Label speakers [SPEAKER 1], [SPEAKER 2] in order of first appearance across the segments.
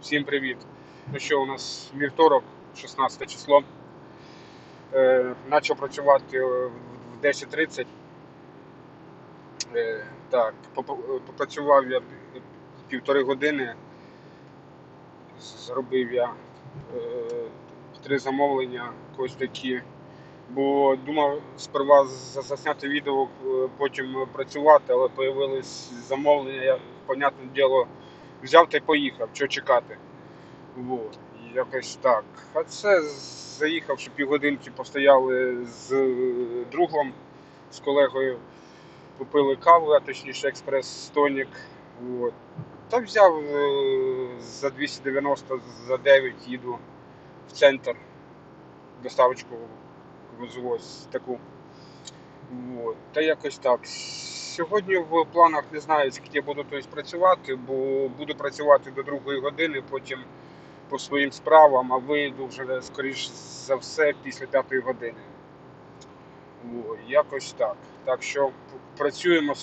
[SPEAKER 1] Всім привіт! Ну що, у нас вівторок, 16 число. Е, Почав працювати в 10.30. Е, так, попрацював я півтори години. Зробив я е, три замовлення, ось такі. Бо думав сперва засняти відео, е, потім працювати, але з'явились замовлення, я, понятне діло, взяв та й поїхав, що чекати. Вот. Якось так. А це заїхавши півгодинки, постояли з е, другом, з колегою, попили каву, а точніше експрес-тонік. От. Та взяв е, за 290 за 9 їду в центр. Доставочку везу ось таку. От. Та якось так. Сьогодні в планах не знаю, скільки буду тобто, працювати, бо буду працювати до другої години, потім по своїм справам, а вийду вже, скоріш за все, після п'ятої години. О, якось так. Так що працюємо,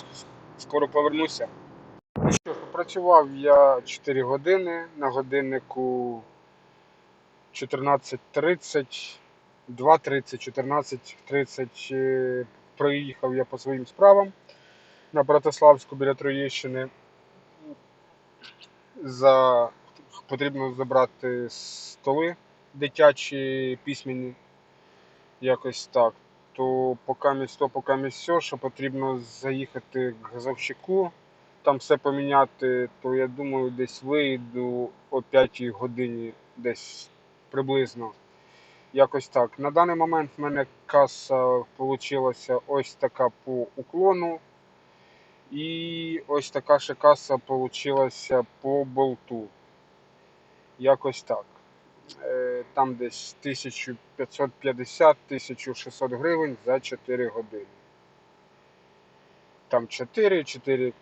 [SPEAKER 1] скоро повернуся. Ну що ж, я 4 години на годиннику 14.30, 2.30, 14.30 е, проїхав я по своїм справам на Братиславську біля Троєщини. За... Потрібно забрати столи дитячі, письменні, якось так. То поки місто, поки місцо, що потрібно заїхати к газовщику, там все поміняти, то я думаю, десь вийду о 5 годині, десь приблизно. Якось так. На даний момент в мене каса вийшла ось така по уклону. І ось така ще каса вийшла по болту. Якось так. Е, Там десь 1550-1600 гривень за 4 години. Там 4, 4,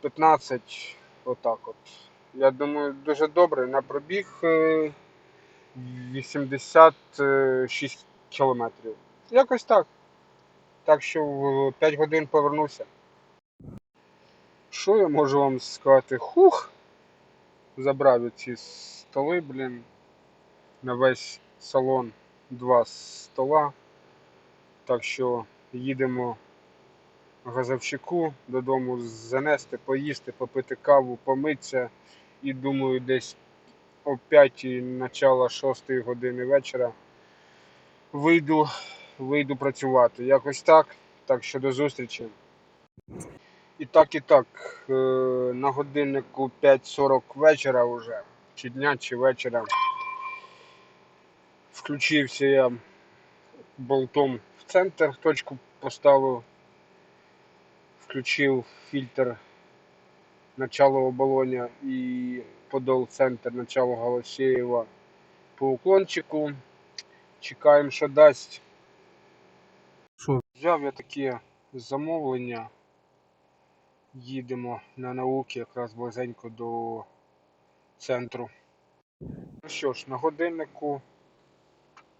[SPEAKER 1] 15, отак от. Я думаю, дуже добре. На пробіг е, 86 кілометрів. Якось так. Так що в 5 годин повернуся. Що я можу вам сказати? Хух! Забрав ці столи, блін. На весь салон два стола. Так що їдемо газовщику додому занести, поїсти, попити каву, помитися. І думаю, десь о 5 начало 6 години вечора вийду, вийду працювати. Якось так. Так що до зустрічі. І так, і так, е, на годиннику 5.40 вечора вже, чи дня, чи вечора. Включився я болтом в центр, точку поставив, включив фільтр начало оболоня і подол центр начало Голосєєва по уклончику. Чекаємо, що дасть. Що? Взяв я таке замовлення. Їдемо на науки якраз близенько до центру. Ну що ж, на годиннику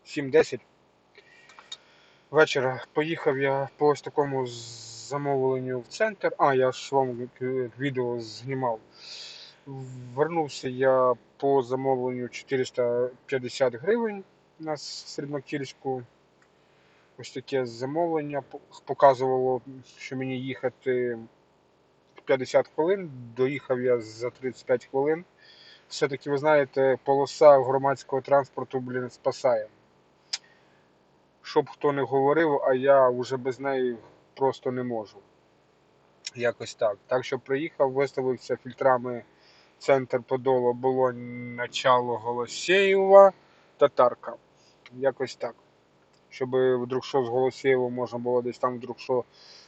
[SPEAKER 1] 7.10 вечора поїхав я по ось такому замовленню в центр. А, я ж вам е, відео знімав. Вернувся я по замовленню 450 гривень на Срібнокільську. Ось таке замовлення показувало, що мені їхати 50 хвилин, доїхав я за 35 хвилин. Все-таки, ви знаєте, полоса громадського транспорту, блін, спасає. Щоб хто не говорив, а я вже без неї просто не можу. Якось так. Так що приїхав, виставився фільтрами центр Подолу, було начало Голосєєва, Татарка. Якось так. Щоб вдруг що з Голосєєва можна було десь там вдруг що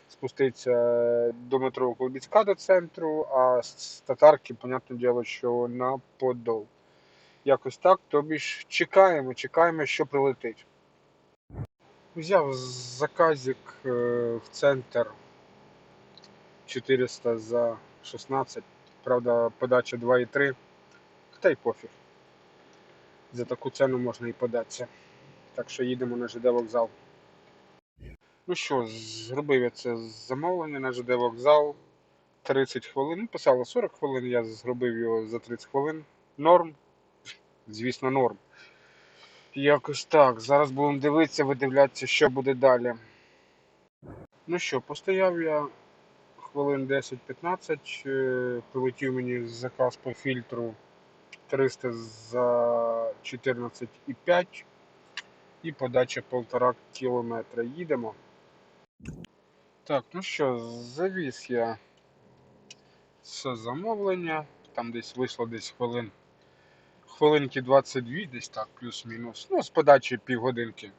[SPEAKER 1] спуститися до метро Колбіцька до центру, а з татарки, понятне діло, що на Подол. Якось так, тобі ж чекаємо, чекаємо, що прилетить. Взяв заказик е, в центр 400 за 16, правда, подача 2,3. Та й пофіг. За таку ціну можна і податися. Так що їдемо на ЖД вокзал. Ну що, зробив я це замовлення на ЖД вокзал 30 хвилин. Ну, писало 40 хвилин, я зробив його за 30 хвилин. норм. Звісно, норм. Якось так. Зараз будемо дивитися, видивлятися, що буде далі. Ну що, постояв я хвилин 10-15, е, прилетів мені заказ по фільтру 300 за 14,5 і подача 1,5 кілометра. Їдемо. Так, ну що, завіз я це замовлення. Там десь вийшло десь хвилин. Хвилинки 22, десь так, плюс-мінус. Ну, з подачі півгодинки.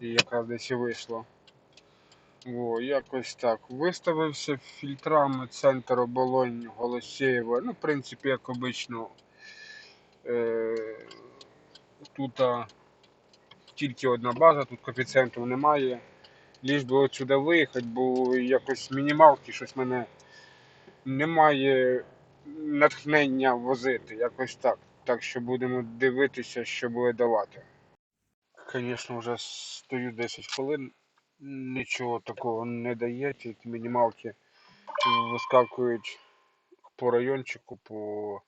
[SPEAKER 1] І якраз десь і вийшло. О, якось так. Виставився фільтрами центр оболонь Голосєєва. Ну, в принципі, як обично, е- тут а, тільки одна база, тут коефіцієнтів немає. Ліж би отсюди виїхати, бо якось мінімалки щось мене немає натхнення возити. Якось так. Так що будемо дивитися, що буде давати. Звісно, вже стою 10 хвилин. Нічого такого не дає, тільки мінімалки вискакують по райончику, по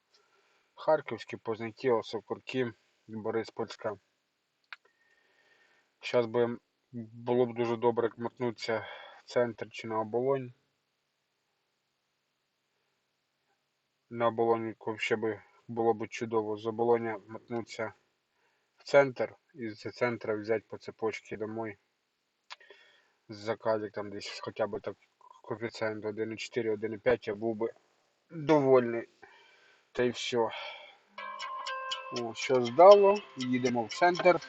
[SPEAKER 1] Харківській, Позняків, Сокурки, Бориспольська. Зараз би було б дуже добре мотнутися в центр чи на оболонь. На оболоні ще би було б чудово. З оболоня мотнутися в центр і з центра взяти по цепочці домой. Заказик там десь хоча б так коефіцієнт 1,4, 1,5 я був би довольний. Та й все. О, що здало, їдемо в центр.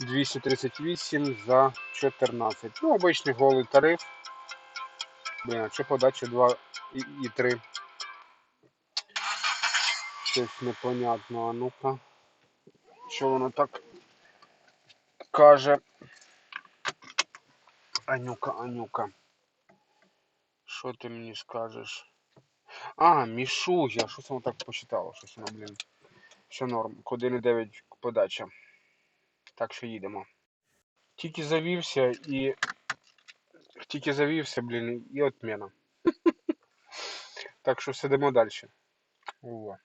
[SPEAKER 1] 238 за 14. Ну, обичний голий тариф. Блін, а що подача 2 і, і 3. Щось непонятно, а ну-ка. Що воно так каже? Анюка, Анюка. Що ти мені скажеш? А, Мішуя. Щось воно так посчитало, щось воно, блін. Все норм. 1,9 подача. Так що їдемо. Тільки завівся і. Тільки завівся, блін, і отмена. Так що сидимо далі. О.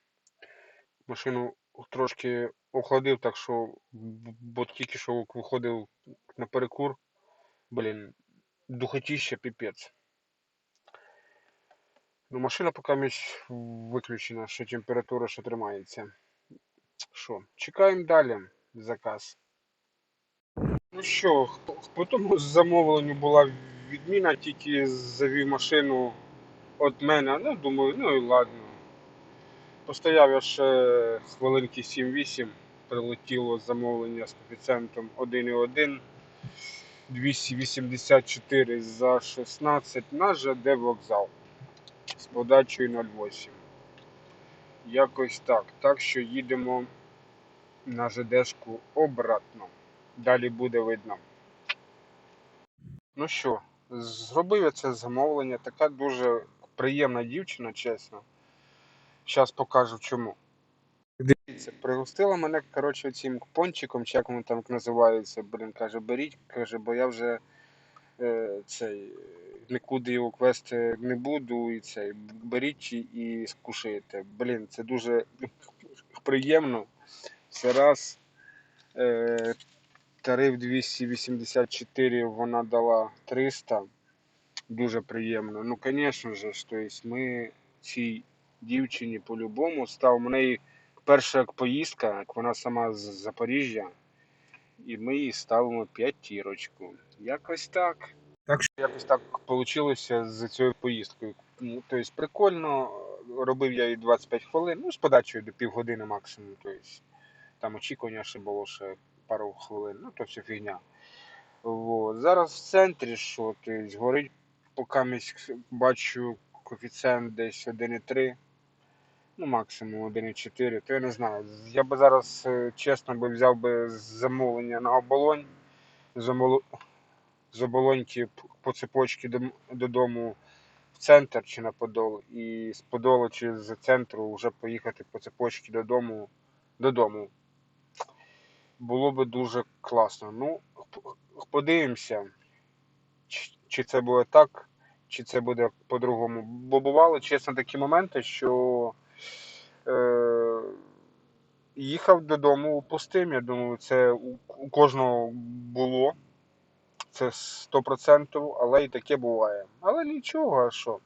[SPEAKER 1] Машину трошки охладив, так що бо тільки що виходив на перекур. Блін, духотіще піпець. Ну, машина поки виключена, що температура ще тримається. Що, чекаємо далі заказ. Ну що, по тому замовленню була відміна, тільки завів машину від мене. Ну, думаю, ну і ладно. Постояв я ще хвилинки 7-8, прилетіло замовлення з коефіцієнтом 1,1. 284 за 16 на ЖД вокзал з подачею 0,8. Якось так. Так що їдемо на ЖДшку обратно. Далі буде видно. Ну що, зробив я це замовлення. Така дуже приємна дівчина, чесно. Зараз покажу чому. Дивіться, пригостила мене, коротше, цим пончиком, чи як воно там називається, блін, каже, беріть, каже, бо я вже е, цей, нікуди його квести не буду, і цей, беріть і, і скушайте. Блін, це дуже приємно. Це раз. Е, тариф 284, вона дала 300. Дуже приємно. Ну, звісно ж, ми цій дівчині по-любому став. У неї перша як поїздка, як вона сама з Запоріжжя, і ми їй ставимо п'ятірочку. Якось так. Так що якось так вийшло з цією поїздкою. Ну, тобто прикольно. Робив я її 25 хвилин, ну, з подачею до півгодини максимум. Тобто, там очікування ще було ще пару хвилин, ну то все фігня. Вот. Зараз в центрі що, тобто, горить, поки бачу коефіцієнт десь 1,3, ну максимум 1,4, то я не знаю. Я би зараз е, чесно би взяв би замовлення на оболонь, з оболоньки по цепочці додому в центр чи на Подол, і з Подолу чи з центру вже поїхати по цепочці додому. додому. Було би дуже класно. Ну, подивимося, чи це буде так, чи це буде по-другому. Бо бували, чесно, такі моменти, що е, їхав додому пустим. Я думаю, це у, кожного було. Це 100%, але і таке буває. Але нічого, а що.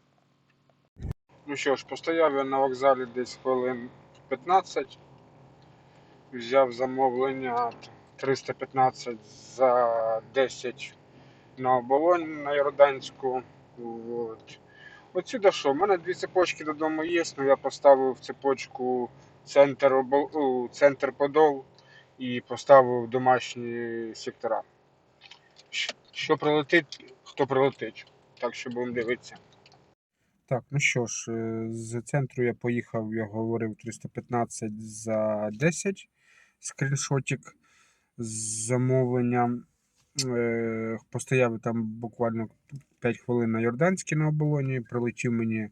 [SPEAKER 1] Ну що ж, постояв я на вокзалі десь хвилин 15. Взяв замовлення 315 за 10 на оболонь на Йорданську. От. Отсюди що? У мене дві цепочки додому є, але я поставив цепочку центр, обол... центр Подол і поставив домашні сектора. Що прилетить, хто прилетить. Так що будемо дивитися. Так, ну що ж, е, з центру я поїхав, я говорив 315 за 10 скріншотик з замовленням. Е, Постояв там буквально 5 хвилин на Йорданській на оболоні, прилетів мені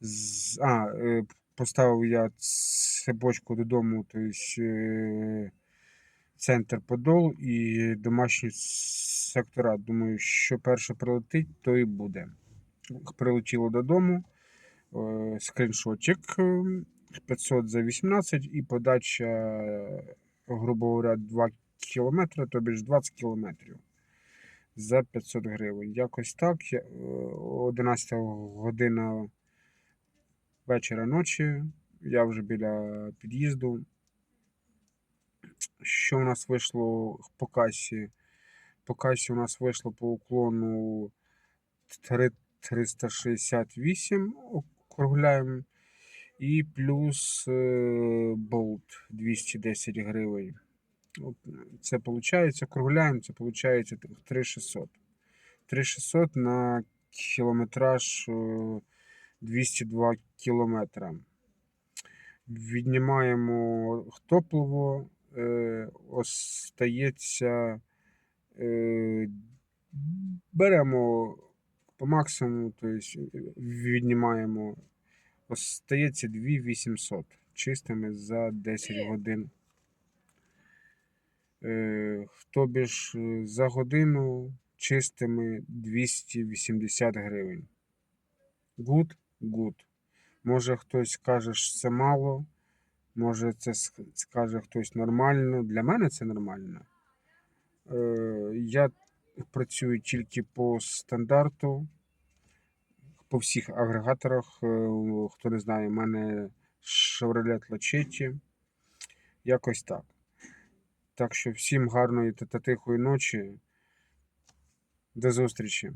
[SPEAKER 1] з. А, е, поставив я цепочку додому, тобто е, центр Подол і домашні сектора. Думаю, що перше прилетить, то і буде. Прилетіло додому. Скріншотик е, 500 за 18 і подача, грубо говоря, 2 кілометри, тобі ж 20 кілометрів за 500 гривень. Якось так. Я- е, 11 година вечора ночі. Я вже біля під'їзду. Що у нас вийшло по касі? По касі у нас вийшло по уклону 368, округляємо. І плюс е, болт 210 гривень. От, це виходить, округляємо, це виходить 3600. 3600 на кілометраж е, 202 кілометра. Віднімаємо топливо, е, остається. Е, беремо по максимуму, тобто віднімаємо. Остається 2800 чистими за 10 годин. Е, Тобі ж е, за годину чистими 280 гривень. Good? Good. Може хтось каже, що це мало, може це скаже хтось нормально. Для мене це нормально. Е, Я працюю тільки по стандарту, по всіх агрегаторах. Хто не знає, у мене Chevrolet Lachetti. Якось так. Так що всім гарної та тихої ночі. До зустрічі.